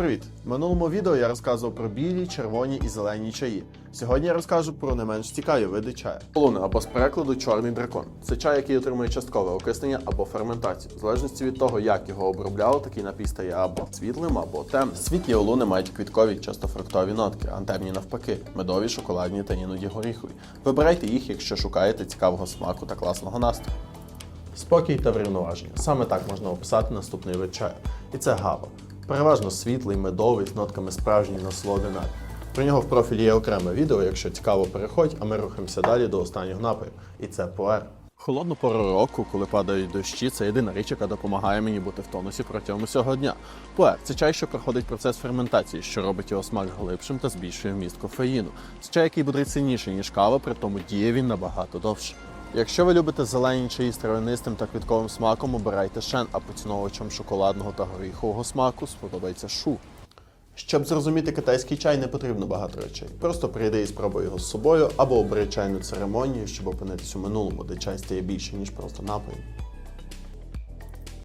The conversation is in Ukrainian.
привіт! В минулому відео я розказував про білі, червоні і зелені чаї. Сьогодні я розкажу про не менш цікаві види чаю. Полуни або з перекладу чорний дракон. Це чай, який отримує часткове окиснення або ферментацію. В залежності від того, як його обробляли, такий напій стає або світлим, або темним. Світлі олуни мають квіткові, часто фруктові нотки, а темні навпаки, медові, шоколадні та іноді горіхові. Вибирайте їх, якщо шукаєте цікавого смаку та класного настрою. Спокій та врівноваження. Саме так можна описати наступний вид чаю. І це гава. Переважно світлий, медовий, з нотками справжньої насолоди напій. Про нього в профілі є окреме відео, якщо цікаво, переходь, а ми рухаємося далі до останнього напою. І це пуер. Холодну пору року, коли падають дощі, це єдина річ, яка допомагає мені бути в тонусі протягом усього дня. Пуер це чай, що проходить процес ферментації, що робить його смак глибшим та збільшує вміст кофеїну. Це чай, який буде сильніший, ніж кава, при тому діє він набагато довше. Якщо ви любите зелені чаї з травянистим та квітковим смаком, обирайте шен, а поціновувачам шоколадного та горіхового смаку сподобається шу. Щоб зрозуміти китайський чай, не потрібно багато речей. Просто прийди і спробуй його з собою або обери чайну церемонію, щоб опинитись у минулому, де чай стає більше, ніж просто напоєм.